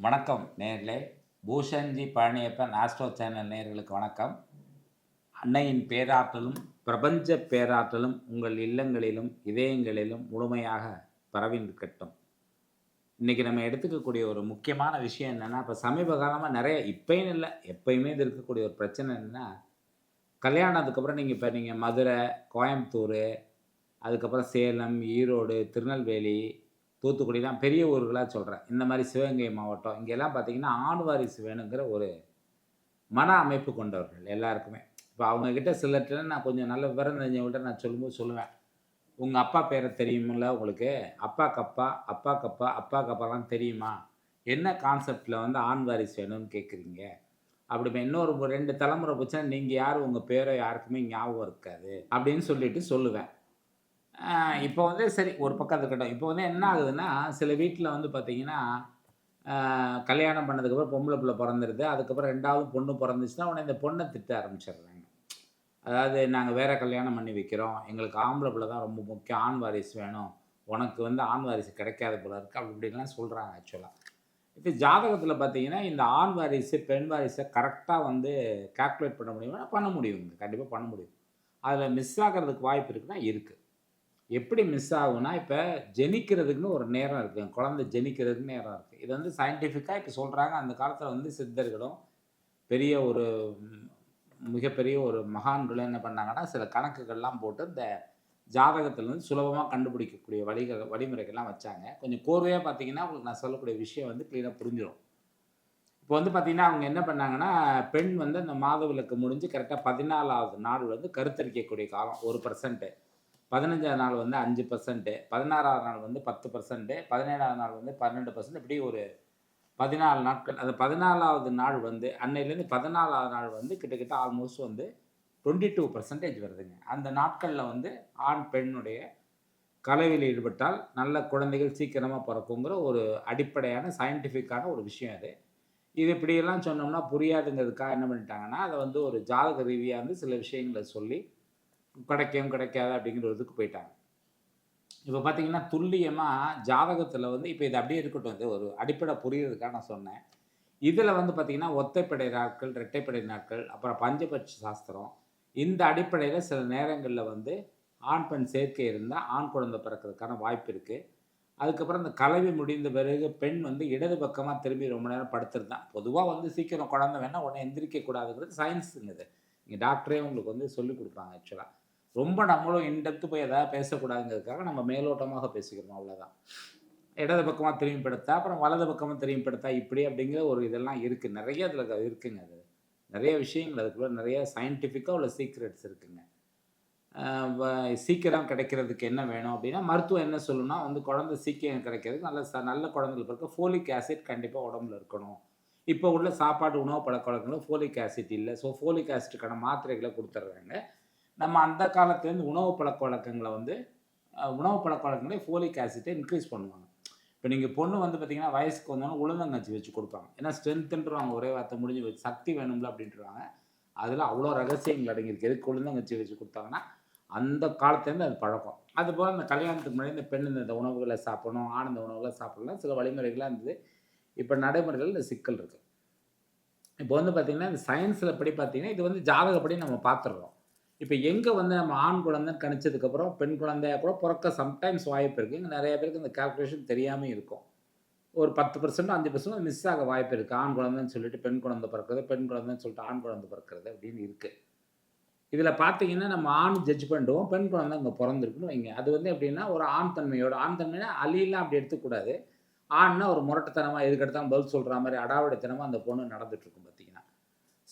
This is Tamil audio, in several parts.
வணக்கம் நேர்களே. பூஷன்ஜி பழனியப்பன் ஆஸ்ட்ரோ சேனல் நேர்களுக்கு வணக்கம். அன்னையின் பேராற்றலும் பிரபஞ்ச பேராற்றலும் உங்கள் இல்லங்களிலும் இதயங்களிலும் முழுமையாக பரவி நிற்கட்டும் இன்றைக்கி நம்ம எடுத்துக்கக்கூடிய ஒரு முக்கியமான விஷயம் என்னென்னா இப்போ சமீப காலமாக நிறைய இப்பயும் இல்லை எப்பயுமே இது இருக்கக்கூடிய ஒரு பிரச்சனை என்னென்னா கல்யாணத்துக்கப்புறம் நீங்கள் இப்போ நீங்கள் மதுரை கோயம்புத்தூர் அதுக்கப்புறம் சேலம் ஈரோடு திருநெல்வேலி தூத்துக்குடிலாம் பெரிய ஊர்களாக சொல்கிறேன் இந்த மாதிரி சிவகங்கை மாவட்டம். இங்கெல்லாம் பார்த்திங்கன்னா ஆண் வாரிசு வேணுங்கிற ஒரு மன அமைப்பு கொண்டவர்கள் எல்லாருக்குமே. இப்போ அவங்கக்கிட்ட சிலர்கிட்ட நான் கொஞ்சம் நல்ல விவரம் தெரிஞ்சவங்கள்ட்ட நான் சொல்லும்போது சொல்லுவேன். உங்கள் அப்பா பேரை தெரியுமில்ல உங்களுக்கு? அப்பாக்கு அப்பா கப்பா அப்பா அப்பாக்கு அப்பாலாம் தெரியுமா? என்ன கான்செப்டில் வந்து ஆண் வாரிசு வேணும்னு கேட்குறீங்க அப்படி இன்னொரு ரெண்டு தலைமுறை போச்சுன்னா நீங்கள் யார்? உங்கள் பேரை யாருக்குமே ஞாபகம் இருக்காது அப்படின்னு சொல்லிட்டு சொல்லுவேன். இப்போ வந்து சரி ஒரு பக்கம் இருக்கட்டும். இப்போ வந்து என்ன ஆகுதுன்னா சில வீட்டில் வந்து பார்த்திங்கன்னா கல்யாணம் பண்ணதுக்கப்புறம் பொம்பளை பிள்ளை பிறந்துருது. அதுக்கப்புறம் ரெண்டாவது பொண்ணு பிறந்துச்சுன்னா உடனே இந்த பொண்ணை திட்ட ஆரம்பிச்சிடுறாங்க. அதாவது நாங்கள் வேறு கல்யாணம் பண்ணி வைக்கிறோம். எங்களுக்கு ஆம்பளை பிள்ளை தான் ரொம்ப முக்கியம். ஆண் வாரிசு வேணும். உனக்கு வந்து ஆண் வாரிசு கிடைக்காத போல இருக்குது அப்படி இப்படின்லாம் சொல்கிறாங்க ஆக்சுவலாக இப்போ ஜாதகத்தில் பார்த்தீங்கன்னா இந்த ஆண் வாரிசு பெண் வாரிசை கரெக்டாக வந்து கால்குலேட் பண்ண முடியுமா? பண்ண முடியுங்க கண்டிப்பாக பண்ண முடியும். அதில் மிஸ் ஆகிறதுக்கு வாய்ப்பு இருக்குன்னா இருக்குது எப்படி மிஸ் ஆகும்னா இப்போ ஜெனிக்கிறதுக்குன்னு ஒரு நேரம் இருக்குது குழந்தை ஜெனிக்கிறதுக்கு நேரம் இருக்குது இது வந்து சயின்டிஃபிக்காக இப்போ சொல்கிறாங்க அந்த காலத்தில் வந்து சித்தர்களும் பெரிய ஒரு மிகப்பெரிய ஒரு மகான்களும் என்ன பண்ணாங்கன்னா சில கணக்குகள்லாம் போட்டு இந்த ஜாதகத்திலேருந்து சுலபமாக கண்டுபிடிக்கக்கூடிய வழிகள் வழிமுறைகள்லாம் வச்சாங்க. கொஞ்சம் கோர்வையாக பார்த்தீங்கன்னா உங்களுக்கு நான் சொல்லக்கூடிய விஷயம் வந்து க்ளீனாக புரிஞ்சிடும் இப்போ வந்து பார்த்தீங்கன்னா அவங்க என்ன பண்ணாங்கன்னா பெண் வந்து அந்த மாத விளக்கு முடிஞ்சு கரெக்டாக பதினாலாவது நாள் வந்து கருத்தரிக்கக்கூடிய காலம் ஒரு பர்சன்ட்டு பதினஞ்சாவது நாள் வந்து அஞ்சு பர்சன்ட்டு பதினாறாவது நாள் வந்து பத்து பர்சன்ட்டு பதினேழாவது நாள் வந்து பன்னெண்டு பர்சன்ட் இப்படி ஒரு பதினாலு நாட்கள் அந்த பதினாலாவது நாள் வந்து அன்னையிலேருந்து பதினாலாவது நாள் வந்து கிட்டத்தட்ட ஆல்மோஸ்ட் வந்து டுவெண்ட்டி டூ பர்சன்டேஜ் வருதுங்க. அந்த நாட்களில் வந்து ஆண் பெண்ணுடைய கலவையில் ஈடுபட்டால் நல்ல குழந்தைகள் சீக்கிரமாக பிறக்குங்கிற ஒரு அடிப்படையான சயின்டிஃபிக்கான ஒரு விஷயம் அது. இது இப்படியெல்லாம் சொன்னோம்னா புரியாதுங்கிறதுக்காக என்ன பண்ணிட்டாங்கன்னா அதை வந்து ஒரு ஜாதக ரீதியாக வந்து சில விஷயங்களை சொல்லி கிடைக்கும் கிடைக்காது அப்படிங்கிற ஒரு இதுக்கு போயிட்டாங்க. இப்போ பார்த்தீங்கன்னா துல்லியமாக ஜாதகத்தில் வந்து இப்போ இது அப்படியே இருக்கட்டும். இது ஒரு அடிப்படை புரியுறதுக்காக நான் சொன்னேன். இதில் வந்து பார்த்திங்கன்னா ஒத்தைப்படை நாட்கள் இரட்டைப்படை நாட்கள் அப்புறம் பஞ்சபட்ச சாஸ்திரம் இந்த அடிப்படையில் சில நேரங்களில் வந்து ஆண் பெண் சேர்க்கை இருந்தால் ஆண் குழந்தை பிறக்கிறதுக்கான வாய்ப்பு இருக்குது அதுக்கப்புறம் இந்த கலவி முடிந்த பிறகு பெண் வந்து இடது பக்கமாக திரும்பி ரொம்ப நேரம் படுத்துருந்தான் பொதுவாக வந்து சீக்கிரம் குழந்தை வேணால் உடனே எந்திரிக்க கூடாதுங்கிறது சயின்ஸுங்குது. இங்கே டாக்டரே உங்களுக்கு வந்து சொல்லிக் கொடுப்பாங்க ஆக்சுவலாக ரொம்ப நம்மளும் இன்டெப்த்து போய் எதாவது பேசக்கூடாதுங்கிறதுக்காக நம்ம மேலோட்டமாக பேசிக்கிறோம் அவ்வளோதான் இடது பக்கமாக திரும்பி படுத்தா அப்புறம் வலது பக்கமாக திரும்பி படுத்தா இப்படி அப்படிங்கிற ஒரு இதெல்லாம் இருக்குது நிறைய அதில் இருக்குங்க அது. நிறைய விஷயங்கள் அதுக்குள்ளே நிறைய சயின்டிஃபிக்காக உள்ள சீக்ரெட்ஸ் இருக்குங்க. வ- சீக்கிரம் கிடைக்கிறதுக்கு என்ன வேணும் அப்படின்னா மருத்துவம் என்ன சொல்லுன்னா வந்து குழந்தை சீக்கிரம் கிடைக்கிறதுக்கு நல்ல ச நல்ல குழந்தைகள் பிறக்க ஃபோலிக் ஆசிட் கண்டிப்பாக உடம்புல இருக்கணும். இப்போ உள்ள சாப்பாடு உணவு பழக்க ஃபோலிக் ஆசிட் இல்லை. ஸோ ஃபோலிக் ஆசிட்டுக்கான மாத்திரைகளை கொடுத்துட்றாங்க நம்ம அந்த காலத்துலேருந்து உணவு பழக்க வழக்கங்களை வந்து உணவு பழக்க வழக்கங்களே ஃபோலிக் ஆசிட்டை இன்க்ரீஸ் பண்ணுவாங்க. இப்போ நீங்கள் பொண்ணு வந்து பார்த்தீங்கன்னா வயசுக்கு வந்தோன்னா உளுந்தங்கச்சி வச்சு கொடுப்பாங்க. ஏன்னா ஸ்ட்ரென்த்துன்றவாங்க ஒரே வார்த்தை முடிஞ்சு வச்சு சக்தி வேணும்ல அப்படின்றாங்க. அதில் அவ்வளோ ரகசியங்கள் அடங்கியிருக்கு. எதுக்கு உளுந்தங்கச்சி வச்சு கொடுத்தாங்கன்னா அந்த காலத்துலேருந்து அது பழக்கம். அதுபோல் அந்த கல்யாணத்துக்கு முன்னாடி இந்த பெண் இந்த உணவுகளை சாப்பிடணும் ஆனந்த உணவுகளை சாப்பிடலாம். சில வழிமுறைகளாக இருந்தது. இப்போ நடைமுறைகள் இந்த சிக்கல் இருக்குது இப்போ வந்து பார்த்திங்கன்னா இந்த சயின்ஸில் படி பார்த்திங்கன்னா இது வந்து ஜாதகப்படி நம்ம பார்த்துடுறோம். இப்போ எங்கே வந்து நம்ம ஆண் குழந்தைன்னு கணிச்சதுக்கப்புறம் பெண் குழந்தையா கூட பிறக்க சம்டைம்ஸ் வாய்ப்பு இருக்குது இங்கே நிறைய பேருக்கு இந்த கால்குலேஷன் தெரியாமல் இருக்கும். ஒரு பத்து பர்சன்ட் அஞ்சு பர்சன்ட் மிஸ் ஆக வாய்ப்பு இருக்குது ஆண் குழந்தைன்னு சொல்லிட்டு பெண் குழந்தை பிறக்கிறது பெண் குழந்தைன்னு சொல்லிட்டு ஆண் குழந்தை பிறக்கிறது அப்படின்னு இருக்குது இதில் பார்த்தீங்கன்னா நம்ம ஆண் ஜட்ஜ் பண்ணிடுவோம் பெண் குழந்தை அங்கே பிறந்திருக்குன்னு வைங்க. அது வந்து எப்படின்னா ஒரு ஆண் தன்மையோட ஆண் தன்மைனா அலிலாம் அப்படி எடுத்துக்கூடாது ஆண்னா ஒரு முரட்டுத்தனமாக எதுக்கெடுத்தாலும் பதில் சொல்கிற மாதிரி அடாவடித்தனமாக அந்த பொண்ணு நடந்துட்டுருக்கும் பார்த்தீங்கன்னா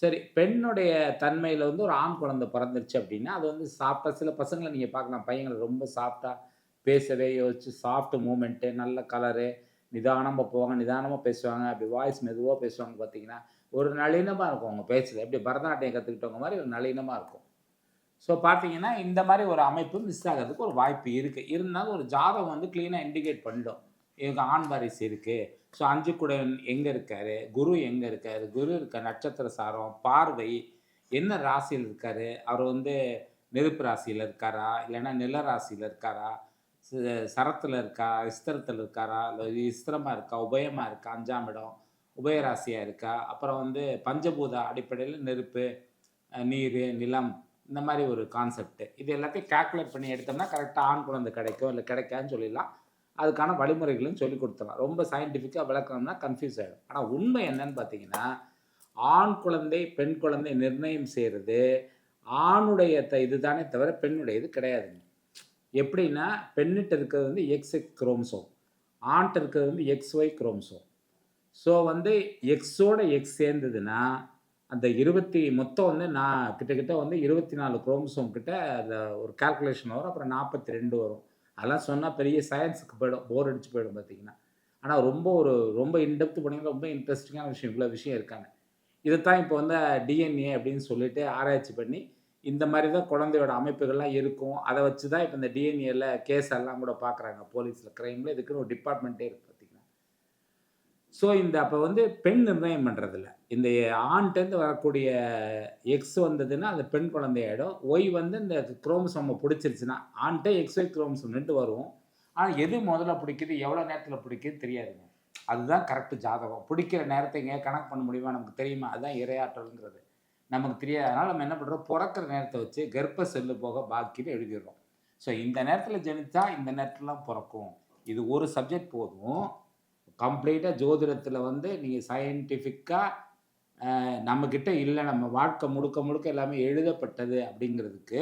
சரி பெண்ணுடைய தன்மையில் வந்து ஒரு ஆண் குழந்தை பிறந்துருச்சு அப்படின்னா அது வந்து சாப்பிட்டா சில பசங்களை நீங்கள் பார்க்கலாம் பையங்களை ரொம்ப சாஃப்டாக பேசவே யோசிச்சு சாஃப்ட் மூமெண்ட்டு நல்ல கலரு நிதானமாக போவாங்க நிதானமாக பேசுவாங்க அப்படி வாய்ஸ் மெதுவாக பேசுவாங்க பார்த்தீங்கன்னா ஒரு நளினமாக இருக்கும் அவங்க பேசுறது எப்படி பரதநாட்டியம் கற்றுக்கிட்டவங்க மாதிரி ஒரு நளினமாக இருக்கும். ஸோ பார்த்தீங்கன்னா இந்த மாதிரி ஒரு அமைப்பு மிஸ் ஆகிறதுக்கு ஒரு வாய்ப்பு இருக்குது இருந்தாலும் ஒரு ஜாதகம் வந்து க்ளீனாக இண்டிகேட் பண்ணிடும். இவங்க ஆண் வாரிசு இருக்குது ஸோ அஞ்சு குடன் எங்கே இருக்கார்? குரு எங்கே இருக்கார்? குரு இருக்க நட்சத்திர சாரம் பார்வை என்ன ராசியில் இருக்கார்? அவர் வந்து நெருப்பு ராசியில் இருக்காரா? இல்லைன்னா நில ராசியில் இருக்காரா? ச- இருக்கா? இஸ்திரத்தில் இருக்காரா? இல்லை இஸ்திரமாக இருக்கா? உபயமாக இருக்கா? அஞ்சாம் இடம் உபயராசியாக இருக்கா? அப்புறம் வந்து பஞ்சபூத அடிப்படையில் நெருப்பு நீர் நிலம் இந்த மாதிரி ஒரு கான்செப்ட் இது எல்லாத்தையும் கால்குலேட் பண்ணி எடுத்தோம்னா கரெக்டாக ஆண் குழந்தை கிடைக்கும் இல்லை கிடைக்காதுன்னு சொல்லிடலாம். அதுக்கான வழிமுறைகளும் சொல்லி கொடுத்துடலாம். ரொம்ப சயின்டிஃபிக்காக விளக்கணும்னா கன்ஃபியூஸ் ஆகிடும் ஆனால் உண்மை என்னன்னு பார்த்தீங்கன்னா ஆண் குழந்தை பெண் குழந்தை நிர்ணயம் செய்கிறது ஆணுடைய த இதுதானே தவிர பெண்ணுடைய இது கிடையாதுங்க. எப்படின்னா பெண்ணிட்ட இருக்கிறது வந்து எக்ஸ் எக்ஸ் குரோம்சோம் ஆண்கிட்ட இருக்கிறது வந்து எக்ஸ் ஒய் குரோம்சோம் ஸோ வந்து எக்ஸோட எக்ஸ் சேர்ந்ததுன்னா அந்த இருபத்தி மொத்தம் வந்து நான் கிட்டக்கிட்ட வந்து இருபத்தி நாலு குரோம்சோம் கிட்ட அந்த ஒரு கால்குலேஷன் வரும். அப்புறம் நாற்பத்தி ரெண்டு வரும். அதெல்லாம் சொன்னால் பெரிய சயின்ஸுக்கு போயிடும் போர் அடிச்சு போயிடும் பார்த்தீங்கன்னா ஆனால் ரொம்ப ஒரு ரொம்ப இன்டெப்த் பண்ணிங்கன்னா ரொம்ப இன்ட்ரெஸ்டிங்கான விஷயம் இவ்வளோ விஷயம் இருக்காங்க. இதைத்தான் இப்போ வந்து டிஎன்ஏ அப்படின்னு சொல்லிட்டு ஆராய்ச்சி பண்ணி இந்த மாதிரி தான் குழந்தையோட அமைப்புகள்லாம் இருக்கும். அதை வச்சு தான் இப்போ இந்த டிஎன்ஏல கேஸ் எல்லாம் கூட பார்க்குறாங்க போலீஸில் க்ரைமில் இதுக்குன்னு ஒரு டிபார்ட்மெண்ட்டே இருக்குது ஸோ இந்த அப்போ வந்து பெண் நிர்ணயம் பண்ணுறதில்ல இந்த ஆண்கிட்டேருந்து வரக்கூடிய எக்ஸ் வந்ததுன்னா அது பெண் குழந்தையாயிடும். ஒய் வந்து இந்த குரோமசோமை பிடிச்சிருச்சுன்னா ஆண்கிட்ட எக்ஸ் ஒய் குரோமசோம் ரெண்டு வரும் ஆனால் எது முதல்ல பிடிக்குது எவ்வளோ நேரத்தில் பிடிக்குது தெரியாதுங்க. அதுதான் கரெக்டு ஜாதகம். பிடிக்கிற நேரத்தை எங்கேயா கணக்கு பண்ண முடியுமா நமக்கு தெரியுமா? அதுதான் இரையாற்றல்ங்கிறது. நமக்கு தெரியாது. அதனால் நம்ம என்ன பண்ணுறோம் பிறக்கிற நேரத்தை வச்சு கர்ப்ப செல்லு போக பாக்கின்னு எழுதிடுறோம். ஸோ இந்த நேரத்தில் ஜெனித்தா இந்த நேரத்துலலாம் பிறக்கும். இது ஒரு சப்ஜெக்ட் போதும். கம்ப்ளீட்டாக ஜோதிடத்தில் வந்து நீங்கள் சயின்டிஃபிக்காக நம்மக்கிட்ட இல்லை நம்ம வாழ்க்கை முழுக்க முழுக்க எல்லாமே எழுதப்பட்டது அப்படிங்கிறதுக்கு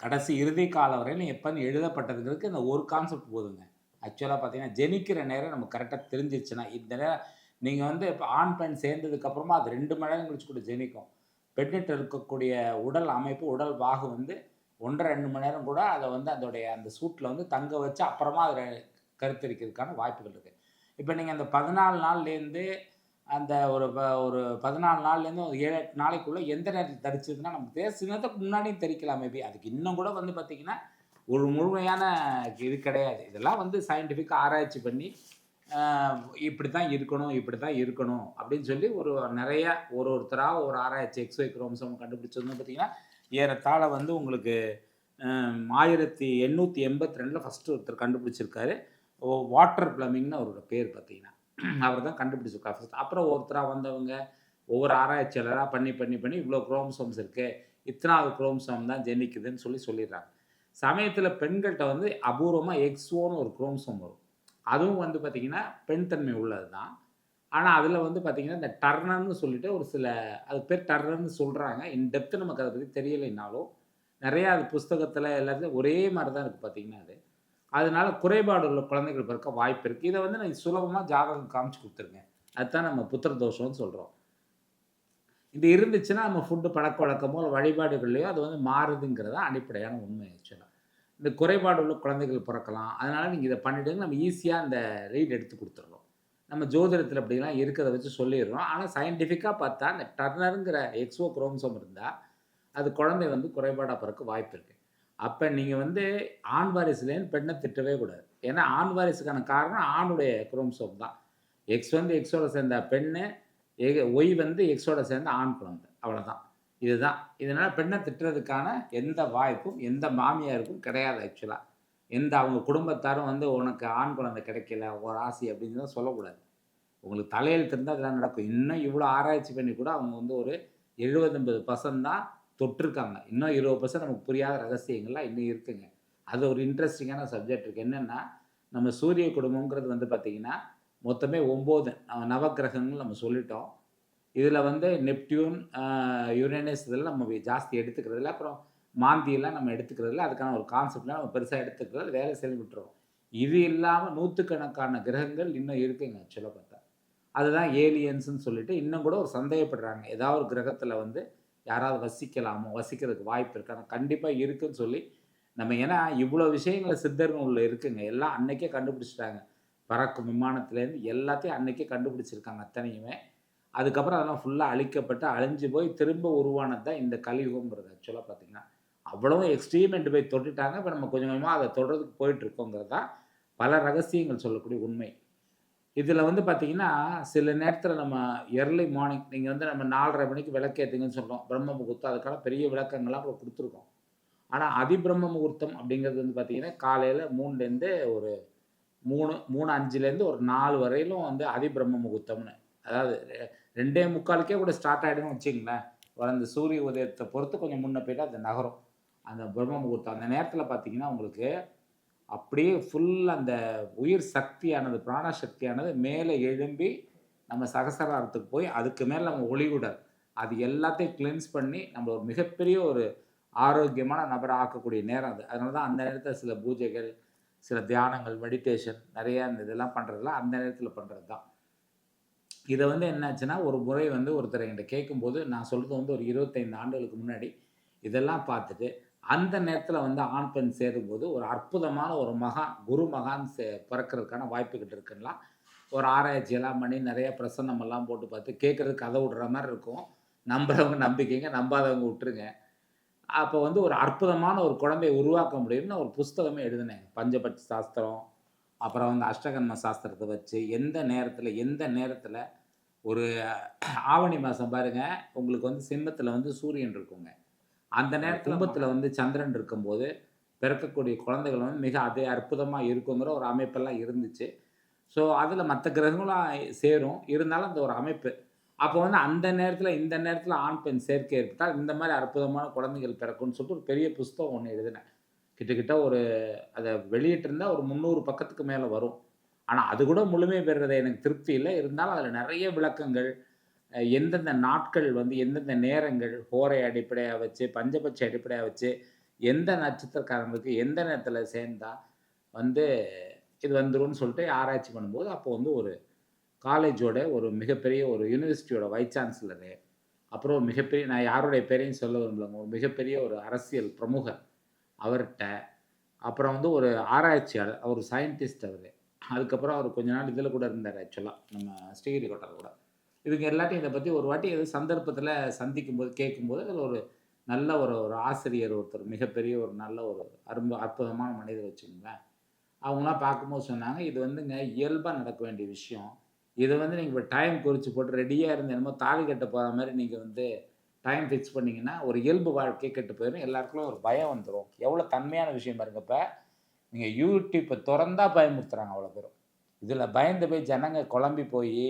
கடைசி இறுதி காலம் வரையிலும் எப்போன்னு எழுதப்பட்டதுங்கிறதுக்கு இந்த ஒரு கான்செப்ட் போதுங்க. ஆக்சுவலாக பார்த்தீங்கன்னா ஜெனிக்கிற நேரம் நம்ம கரெக்டாக தெரிஞ்சிச்சுன்னா இந்த நேரம் நீங்கள் வந்து இப்போ ஆண் பெண் சேர்ந்ததுக்கப்புறமா அது ரெண்டு மணி நேரம் கழிச்சு கூட ஜெனிக்கும். பெண்ணிட்ட இருக்கக்கூடிய உடல் அமைப்பு உடல் பாகு வந்து ஒன்றரை ரெண்டு மணி நேரம் கூட அதை வந்து அதோடைய அந்த சூட்டில் வந்து தங்க வச்சு அப்புறமா அதை கருத்தரிக்கிறதுக்கான வாய்ப்புகள் இருக்குது இப்போ நீங்கள் அந்த பதினாலு நாள்லேருந்து அந்த ஒரு ப- ஒரு பதினாலு நாள்லேருந்து ஒரு ஏழு எட்டு நாளைக்குள்ளே எந்த நேரத்தில் தரிச்சதுன்னா நமக்கு தெரியாது முன்னாடியும் தெரிக்கலாம் மேபி அதுக்கு இன்னும் கூட வந்து பார்த்திங்கன்னா ஒரு முழுமையான இது கிடையாது. இதெல்லாம் வந்து சயின்டிஃபிக்காக ஆராய்ச்சி பண்ணி இப்படி தான் இருக்கணும் இப்படி தான் இருக்கணும் அப்படின்னு சொல்லி ஒரு நிறைய ஒரு ஒருத்தராக ஒரு ஆராய்ச்சி எக்ஸ்ஒய் குரோம்சோம் கண்டுபிடிச்சது வந்து பார்த்திங்கன்னா ஏறத்தாழ வந்து உங்களுக்கு ஆயிரத்தி எண்ணூற்றி எண்பத்தி ரெண்டில் ஃபஸ்ட்டு ஒருத்தர் கண்டுபிடிச்சிருக்காரு. வாட்டர் பிளம்பிங்னு அவரோட பேர் பார்த்தீங்கன்னா. அவர் தான் கண்டுபிடிச்சிருக்காரு ஃபஸ்ட் அப்புறம் ஒருத்தராக வந்தவங்க ஒவ்வொரு ஆராய்ச்சியாளராக பண்ணி பண்ணி பண்ணி இவ்வளோ குரோம்சோம்ஸ் இருக்குது இத்தனாவது குரோம்சோம் தான் ஜெனிக்குதுன்னு சொல்லி சொல்லிடுறாங்க. சமயத்தில் பெண்கள்கிட்ட வந்து அபூர்வமாக எக்ஸோன்னு ஒரு குரோம்சோம் வரும். அதுவும் வந்து பார்த்திங்கன்னா பெண் தன்மை உள்ளது தான் ஆனால் அதில் வந்து பார்த்திங்கன்னா இந்த டர்னர்னு சொல்லிட்டு ஒரு சில அது பேர் டர்னர்னு சொல்கிறாங்க இன் டெப்த்து நமக்கு அதை பற்றி தெரியலைனாலும் நிறையா அது புஸ்தகத்தில் எல்லாத்தையும் ஒரே மாதிரி தான் இருக்குது பார்த்திங்கன்னா அது. அதனால குறைபாடு உள்ள குழந்தைகள் பிறக்க வாய்ப்பு இருக்குது இதை வந்து நீங்கள் சுலபமாக ஜாதகம் காமிச்சு கொடுத்துருங்க. அதுதான் நம்ம புத்திர தோஷம்னு சொல்கிறோம் இது இருந்துச்சுன்னா நம்ம ஃபுட்டு பழக்க வழக்கமோ இல்லை வழிபாடுகள்லையோ அது வந்து மாறுதுங்கிறது தான் அடிப்படையான உண்மை ஆக்சுவலாக இந்த குறைபாடு உள்ள குழந்தைகள் பிறக்கலாம். அதனால் நீங்கள் இதை பண்ணிவிடுங்க நம்ம ஈஸியாக அந்த ரீட் எடுத்து கொடுத்துட்றோம் நம்ம ஜோதிடத்தில் அப்படிலாம் இருக்கிறத வச்சு சொல்லிடுறோம். ஆனால் சயின்டிஃபிக்காக பார்த்தா அந்த டர்னருங்கிற எக்ஸோ குரோம்சோம் இருந்தால் அது குழந்தை வந்து குறைபாடாக பிறக்க வாய்ப்பு இருக்குது அப்போ நீங்கள் வந்து ஆண் வாரிசுலேன்னு பெண்ணை திட்டவே கூடாது. ஏன்னா ஆண் வாரிசுக்கான காரணம் ஆணுடைய குரோம்சோம் தான். எக்ஸ் வந்து எக்ஸோட சேர்ந்த பெண்ணு ஒய் வந்து எக்ஸோட சேர்ந்த ஆண் குழந்தை. அவ்வளோதான் இதுதான். இதனால் பெண்ணை திட்டுறதுக்கான எந்த வாய்ப்பும் எந்த மாமியாருக்கும் கிடையாது ஆக்சுவலாக எந்த அவங்க குடும்பத்தாரும் வந்து உனக்கு ஆண் குழந்தை கிடைக்கல ஒரு ஆசை அப்படின்னு தான் சொல்லக்கூடாது. உங்களுக்கு தலையெழுத்து இருந்தால் அதெல்லாம் நடக்கும். இன்னும் இவ்வளோ ஆராய்ச்சி பண்ணி கூட அவங்க வந்து ஒரு எழுபது எண்பது பர்சன்ட் தான் தொட்டிருக்காங்க. இன்னும் இருபது பர்சன்ட் நமக்கு புரியாத ரகசியங்கள்லாம் இன்னும் இருக்குங்க. அது ஒரு இன்ட்ரெஸ்டிங்கான சப்ஜெக்ட் இருக்குது என்னென்னா நம்ம சூரிய குடும்பங்கிறது வந்து பார்த்திங்கன்னா மொத்தமே ஒம்பது நவக்கிரகங்கள் நம்ம சொல்லிட்டோம். இதில் வந்து நெப்டியூன் யுரேனஸ் இதெல்லாம் நம்ம ஜாஸ்தி எடுத்துக்கிறதில்ல. அப்புறம் மாந்தியெல்லாம் நம்ம எடுத்துக்கிறதுல அதுக்கான ஒரு கான்செப்ட்லாம் நம்ம பெருசாக எடுத்துக்கிறது வேலை செஞ்சு இது இல்லாமல் நூற்றுக்கணக்கான கிரகங்கள் இன்னும் இருக்குங்க ஆக்சுவலாக பார்த்தா அதுதான் ஏலியன்ஸ்னு சொல்லிட்டு இன்னும் கூட ஒரு சந்தேகப்படுறாங்க. ஏதாவது ஒரு கிரகத்தில் வந்து யாராவது வசிக்கலாமோ வசிக்கிறதுக்கு வாய்ப்பு இருக்கு. ஆனால் கண்டிப்பாக இருக்குன்னு சொல்லி நம்ம ஏன்னா இவ்வளோ விஷயங்களை சித்தர்கள் உள்ள இருக்குங்க. எல்லாம் அன்னைக்கே கண்டுபிடிச்சிட்டாங்க. பறக்கும் விமானத்துலேருந்து எல்லாத்தையும் அன்னைக்கே கண்டுபிடிச்சிருக்காங்க அத்தனையுமே. அதுக்கப்புறம் அதெல்லாம் ஃபுல்லாக அழிக்கப்பட்டு அழிஞ்சு போய் திரும்ப உருவானது தான் இந்த கலியுகங்கிறது ஆக்சுவலாக பார்த்தீங்கன்னா அவ்வளவும் எக்ஸ்ட்ரீமெண்ட் போய் தொட்டுட்டாங்க. இப்போ நம்ம கொஞ்சம் கொஞ்சமாக அதை தொடர்றதுக்கு போயிட்டு இருக்கோங்கிறது தான் பல ரகசியங்கள் சொல்லக்கூடிய உண்மை. இதில் வந்து பார்த்தீங்கன்னா சில நேரத்தில் நம்ம எர்லி மார்னிங் நீங்கள் வந்து நம்ம நாலரை மணிக்கு விளக்கேற்றுங்கன்னு சொல்கிறோம் பிரம்ம முகூர்த்தம் அதுக்கான பெரிய விளக்கங்கள்லாம் அப்புறம் கொடுத்துருக்கோம். ஆனால் அதிபிரம்ம முகூர்த்தம் அப்படிங்கிறது வந்து பார்த்தீங்கன்னா காலையில் மூணுலேருந்து ஒரு மூணு மூணு அஞ்சுலேருந்து ஒரு நாலு வரையிலும் வந்து அதிபிரம்ம முகூர்த்தம்னு. அதாவது ரெண்டே முக்காலுக்கே கூட ஸ்டார்ட் ஆகிடும்னு வச்சுங்களேன் வர அந்த சூரிய உதயத்தை பொறுத்து கொஞ்சம் முன்ன போயிட்டு அது நகரும். அந்த பிரம்ம முகூர்த்தம் அந்த நேரத்தில் பார்த்தீங்கன்னா உங்களுக்கு அப்படியே ஃபுல் அந்த உயிர் சக்தியானது பிராண சக்தியானது மேலே எழும்பி நம்ம சகசராரத்துக்கு போய் அதுக்கு மேலே நம்ம ஒளிவிடல் அது எல்லாத்தையும் கிளென்ஸ் பண்ணி நம்ம ஒரு மிகப்பெரிய ஒரு ஆரோக்கியமான நபரை ஆக்கக்கூடிய நேரம் அது. அதனால தான் அந்த நேரத்தில் சில பூஜைகள் சில தியானங்கள் மெடிடேஷன் நிறைய இந்த இதெல்லாம் பண்ணுறதுலாம் அந்த நேரத்தில் பண்ணுறது தான். இதை வந்து என்னாச்சுன்னா ஒரு முறை வந்து ஒருத்தர் என்கிட்ட கேட்கும்போது நான் சொல்கிறது வந்து ஒரு இருபத்தைந்து ஆண்டுகளுக்கு முன்னாடி இதெல்லாம் பார்த்துட்டு அந்த நேரத்தில் வந்து ஆண் பெண் சேரும்போது ஒரு அற்புதமான ஒரு மகான் குரு மகான் சே பிறக்கிறதுக்கான வாய்ப்புகள் இருக்குன்னா ஒரு ஆராய்ச்சியெல்லாம் பண்ணி நிறைய பிரசன்னமெல்லாம் போட்டு பார்த்து கேட்குறதுக்கு கதை விடுற மாதிரி இருக்கும். நம்புறவங்க நம்பிக்கைங்க நம்பாதவங்க விட்டுருங்க. அப்போ வந்து ஒரு அற்புதமான ஒரு குழந்தையை உருவாக்க முடியும்னு ஒரு புஸ்தகமே எழுதினேன். பஞ்சபட்ச சாஸ்திரம் அப்புறம் வந்து அஷ்டகர்ம சாஸ்திரத்தை வச்சு எந்த நேரத்தில் எந்த நேரத்தில் ஒரு ஆவணி மாதம் பாருங்க உங்களுக்கு வந்து சிம்மத்தில் வந்து சூரியன் இருக்குங்க. அந்த நேரத்தில் கும்பத்தில் வந்து சந்திரன் இருக்கும்போது பிறக்கக்கூடிய குழந்தைகள் வந்து மிக அதே அற்புதமாக இருக்குங்கிற ஒரு அமைப்பெல்லாம் இருந்துச்சு. ஸோ அதில் மற்ற கிரகங்களும் சேரும். இருந்தாலும் அந்த ஒரு அமைப்பு. அப்போ வந்து அந்த நேரத்தில் இந்த நேரத்தில் ஆண் பெண் சேர்க்கை ஏற்பட்டால் இந்த மாதிரி அற்புதமான குழந்தைகள் பிறக்கும்னு சொல்லிட்டு ஒரு பெரிய புஸ்தகம் ஒன்று எழுதினேன். கிட்டத்தட்ட ஒரு அதை வெளியிட்டிருந்தா ஒரு முந்நூறு பக்கத்துக்கு மேலே வரும். ஆனால் அது கூட முழுமை பெறுறது எனக்கு திருப்தி இல்லை. இருந்தாலும் அதில் நிறைய விளக்கங்கள் எந்தெந்த நாட்கள் வந்து எந்தெந்த நேரங்கள் ஹோரை அடிப்படையாக வச்சு பஞ்சபட்ச அடிப்படையாக வச்சு எந்த நட்சத்திரக்காரங்களுக்கு எந்த நேரத்தில் சேர்ந்தால் வந்து இது வந்துரும்னு சொல்லிட்டு ஆராய்ச்சி பண்ணும்போது அப்போ வந்து ஒரு காலேஜோட ஒரு மிகப்பெரிய ஒரு யூனிவர்சிட்டியோட வைஸ் சான்சலரு அப்புறம் மிகப்பெரிய நான் யாருடைய பேரையும் சொல்ல விரும்பலங்க ஒரு மிகப்பெரிய ஒரு அரசியல் பிரமுகர் அவர்கிட்ட அப்புறம் வந்து ஒரு ஆராய்ச்சியாளர் அவர் சயின்டிஸ்ட் அவர். அதுக்கப்புறம் அவர் கொஞ்ச நாள் இதில் கூட இருந்தார் ஆக்சுவலாக நம்ம ஸ்ரீஹரிகோட்டாவில் கூட. இதுங்க எல்லாத்தையும் இதை பற்றி ஒரு வாட்டி எது சந்தர்ப்பத்தில் சந்திக்கும் போது கேட்கும்போது அதில் ஒரு நல்ல ஒரு ஒரு ஆசிரியர் ஒருத்தர் மிகப்பெரிய ஒரு நல்ல ஒரு அரும்பு அற்புதமான மனிதர் வச்சுக்கோங்களேன். அவங்களாம் பார்க்கும்போது சொன்னாங்க இது வந்துங்க இயல்பாக நடக்க வேண்டிய விஷயம். இதை வந்து நீங்கள் இப்போ டைம் குறித்து போட்டு ரெடியாக இருந்து என்னமோ தாலி கட்ட போகிற மாதிரி நீங்கள் வந்து டைம் ஃபிக்ஸ் பண்ணிங்கன்னா ஒரு இயல்பு வாழ்க்கை கெட்டு போயிடும் எல்லாருக்குள்ள ஒரு பயம் வந்துடும் எவ்வளோ தன்மையான விஷயம் பாருங்க இப்போ. நீங்கள் யூடியூப்பை திறந்தா பயமுறுத்துறாங்க அவ்வளோ பேரும். இதில் பயந்து போய் ஜனங்க குழம்பி போய்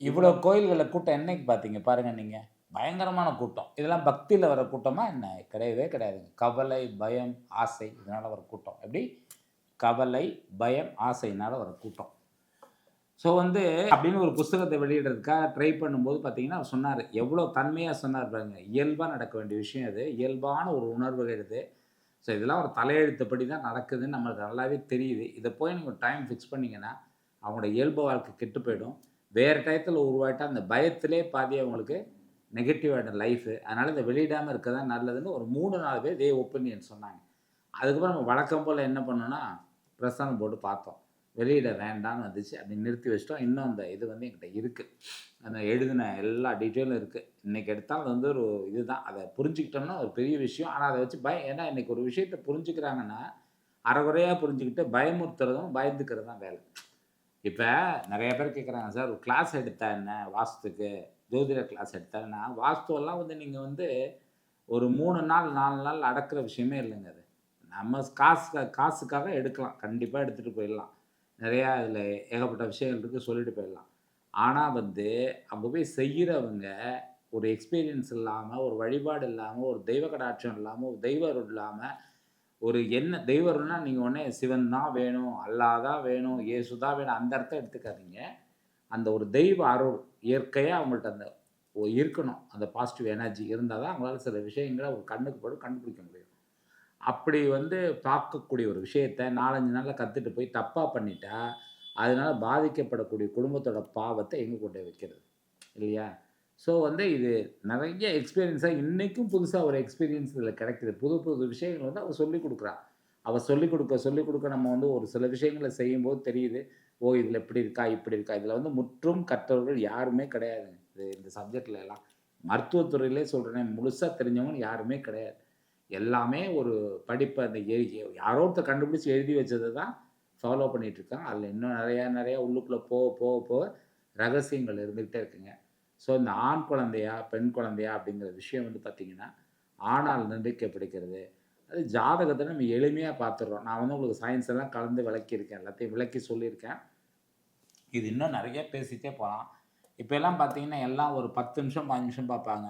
இவ்வளோ கோயில்களில் கூட்டம் என்னைக்கு பார்த்தீங்க பாருங்கள் நீங்கள் பயங்கரமான கூட்டம். இதெல்லாம் பக்தியில் வர கூட்டமாக என்ன? கிடையவே கிடையாதுங்க கவலை பயம் ஆசை இதனால் வர கூட்டம். எப்படி? கவலை பயம் ஆசைனால் வர கூட்டம். ஸோ வந்து அப்படின்னு ஒரு புஸ்தகத்தை வெளியிடுறதுக்காக ட்ரை பண்ணும்போது பார்த்தீங்கன்னா அவர் சொன்னார். எவ்வளோ தன்மையாக சொன்னார் பாருங்க. இயல்பாக நடக்க வேண்டிய விஷயம் இது இயல்பான ஒரு உணர்வுகள் இது. ஸோ இதெல்லாம் ஒரு தலையெழுத்துப்படி தான் நடக்குதுன்னு நம்மளுக்கு நல்லாவே தெரியுது. இதை போய் நீங்கள் டைம் ஃபிக்ஸ் பண்ணிங்கன்னா அவங்களோட இயல்பு வாழ்க்கை கெட்டு போயிடும். வேறு டயத்தில் உருவாட்டால் அந்த பயத்திலே பாதி அவங்களுக்கு நெகட்டிவான லைஃபு அதனால் இந்த வெளியிடாமல் இருக்க தான் நல்லதுன்னு ஒரு மூணு நாலு பேர் இதே ஒப்பீனியன் சொன்னாங்க. அதுக்கப்புறம் நம்ம வழக்கம் போல் என்ன பண்ணோன்னா பிரசங்கம் போட்டு பார்த்தோம். வெளியிட வேண்டாம்னு வந்துச்சு. அப்படி நிறுத்தி வச்சிட்டோம். இன்னும் அந்த இது வந்து என்கிட்ட இருக்குது அந்த எழுதின எல்லா டீட்டெயிலும் இருக்குது இன்றைக்கி எடுத்தால் அது வந்து ஒரு இதுதான். அதை புரிஞ்சுக்கிட்டோம்னா ஒரு பெரிய விஷயம். ஆனால் அதை வச்சு பயம் ஏன்னா இன்றைக்கி ஒரு விஷயத்தை புரிஞ்சுக்கிறாங்கன்னா அறகுறையாக புரிஞ்சுக்கிட்டு பயமுறுத்துறதும் பயந்துக்கிறது தான் வேலை. இப்போ நிறைய பேர் கேட்குறாங்க சார் ஒரு கிளாஸ் எடுத்தா என்ன? வாஸ்துக்கு ஜோதிட கிளாஸ் எடுத்தாருன்னா வாஸ்துவெல்லாம் வந்து நீங்கள் வந்து ஒரு மூணு நாள் நாலு நாள் அடக்கிற விஷயமே இல்லைங்க அது. நம்ம காசு காசுக்காக எடுக்கலாம். கண்டிப்பாக எடுத்துகிட்டு போயிடலாம். நிறையா இதில் ஏகப்பட்ட விஷயங்கள் இருக்குது சொல்லிட்டு போயிடலாம். ஆனால் வந்து அங்கே போய் செய்கிறவங்க ஒரு எக்ஸ்பீரியன்ஸ் இல்லாமல் ஒரு வழிபாடு இல்லாமல் ஒரு தெய்வ கடாட்சம் இல்லாமல் ஒரு தெய்வ இல்லாமல் ஒரு என்ன தெய்வம்னா நீங்கள் உடனே சிவன் தான் வேணும் அல்லாஹ் தான் வேணும் இயேசு தான் வேணும் அந்த அர்த்தம் எடுத்துக்காதீங்க. அந்த ஒரு தெய்வ அருள் இயற்கையாக அவங்கள்ட்ட அந்த இருக்கணும். அந்த பாசிட்டிவ் எனர்ஜி இருந்தால் தான் அவங்களால சில விஷயங்களை ஒரு கண்ணுக்கு போட்டு கண்டுபிடிக்க முடியும். அப்படி வந்து பார்க்கக்கூடிய ஒரு விஷயத்த நாலஞ்சு நாளில் கற்றுட்டு போய் தப்பாக பண்ணிட்டா அதனால் பாதிக்கப்படக்கூடிய குடும்பத்தோட பாவத்தை எங்கே கொண்டு வைக்கிறது? இல்லையா? ஸோ வந்து இது நிறைய எக்ஸ்பீரியன்ஸாக இன்றைக்கும் புதுசாக ஒரு எக்ஸ்பீரியன்ஸ் இதில் கிடைக்கிது. புது புது விஷயங்கள் வந்து அவள் சொல்லிக் கொடுக்குறா அவள் சொல்லிக் கொடுக்க சொல்லிக் கொடுக்க நம்ம வந்து ஒரு சில விஷயங்களை செய்யும்போது தெரியுது. ஓ இதில் இப்படி இருக்கா இப்படி இருக்கா. இதில் வந்து முற்றும் கற்றவர்கள் யாருமே கிடையாது. இது இந்த சப்ஜெக்டில் எல்லாம். மருத்துவத்துறையிலே சொல்கிறேன் முழுசாக தெரிஞ்சவங்க யாருமே கிடையாது. எல்லாமே ஒரு படிப்பை அந்த யாரோ ஒருத்தர் கண்டுபிடிச்சி எழுதி வச்சது தான் ஃபாலோ பண்ணிகிட்ருக்கான் அதில் இன்னும் நிறையா நிறையா உள்ளுக்குள்ளே போக போக போக ரகசியங்கள் இருந்துகிட்டே இருக்குங்க. ஸோ இந்த ஆண் குழந்தையா பெண் குழந்தையா அப்படிங்கிற விஷயம் வந்து பார்த்திங்கன்னா ஆணால் நிர்ணயிக்கப்படுகிறது அது ஜாதகத்தை நம்ம எளிமையாக பார்த்துடுறோம் நான் வந்து உங்களுக்கு சயின்ஸ் எல்லாம் கலந்து விளக்கியிருக்கேன் எல்லாத்தையும் விளக்கி சொல்லியிருக்கேன். இது இன்னும் நிறைய பேசிகிட்டே போகலாம் இப்போ எல்லாம் பார்த்தீங்கன்னா எல்லாம் ஒரு பத்து நிமிஷம் பாஞ்சு நிமிஷம் பார்ப்பாங்க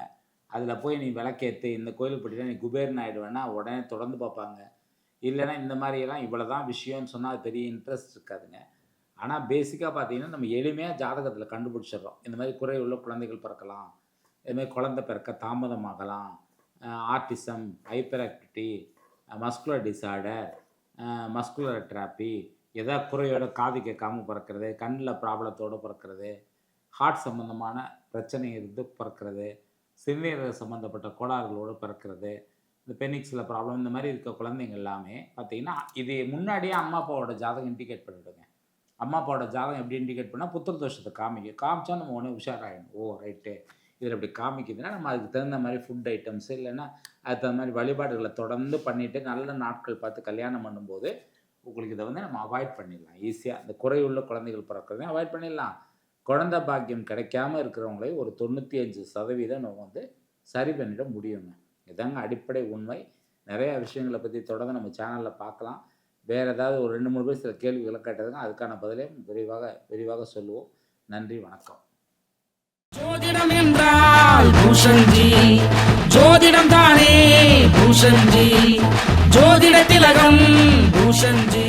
அதில் போய் நீ விளக்கேற்று இந்த கோயில் பட்டினா நீ குபேரன் ஆகிடுவேன்னா உடனே தொடர்ந்து பார்ப்பாங்க இல்லைன்னா இந்த மாதிரியெல்லாம் இவ்வளோ தான் விஷயம்னு சொன்னால் அது பெரிய இன்ட்ரெஸ்ட் இருக்காதுங்க. ஆனால் பேசிக்காக பார்த்தீங்கன்னா நம்ம எளிமையாக ஜாதகத்தில் கண்டுபிடிச்சிடுறோம். இந்த மாதிரி குறை உள்ள குழந்தைகள் பிறக்கலாம். இதுமாதிரி குழந்தை பிறக்க தாமதமாகலாம். Autism hyper activity muscular disorder muscular dystrophy எதா குறையோட காது கேட்காமல் பிறக்கிறது கண்ணில் ப்ராப்ளத்தோடு பிறக்கிறது ஹார்ட் சம்மந்தமான பிரச்சனை இருந்து பிறக்கிறது சிறுநீரக சம்மந்தப்பட்ட கோளாறுகளோடு பிறக்கிறது இந்த பெனிக்ஸில் ப்ராப்ளம் இந்த மாதிரி இருக்க குழந்தைங்க எல்லாமே பார்த்தீங்கன்னா இது முன்னாடியே அம்மா அப்பாவோட ஜாதகம் இண்டிகேட் பண்ணிவிடுங்க அம்மா அப்பாவோட ஜாதகம் எப்படி இண்டிகேட் பண்ணால் புத்திர தோஷத்தை காமிக்க காமிச்சா நம்ம உடனே உஷாராயிடும். ஓ ரைட்டு இதில் இப்படி காமிக்குதுன்னா நம்ம அதுக்கு தகுந்த மாதிரி ஃபுட் ஐட்டம்ஸ் இல்லைன்னா அதுக்கு தகுந்த மாதிரி வழிபாடுகளை தொடர்ந்து பண்ணிவிட்டு நல்ல நாட்கள் பார்த்து கல்யாணம் பண்ணும்போது உங்களுக்கு இதை வந்து நம்ம அவாய்ட் பண்ணிடலாம். ஈஸியாக இந்த குறையுள்ள குழந்தைகள் பிறக்கிறதையும் அவாய்ட் பண்ணிடலாம். குழந்த பாக்கியம் கிடைக்காம இருக்கிறவங்களே ஒரு தொண்ணூற்றி அஞ்சு சதவீதம் நம்ம வந்து சரி பண்ணிட முடியுங்க. இதாங்க அடிப்படை உண்மை. நிறைய விஷயங்களை பற்றி தொடர்ந்து நம்ம சேனலில் பார்க்கலாம். வேறு ஏதாவது ஒரு ரெண்டு மூணு பேர் சில கேள்விகளை கேட்டதுங்க அதுக்கான பதிலையும் விரிவாக விரிவாக சொல்லுவோம். நன்றி வணக்கம். ஜோதிடம் என்றால் பூஷன்ஜி ஜோதிடம் தானே பூஷன்ஜி ஜோதிட திலகம் பூஷன்ஜி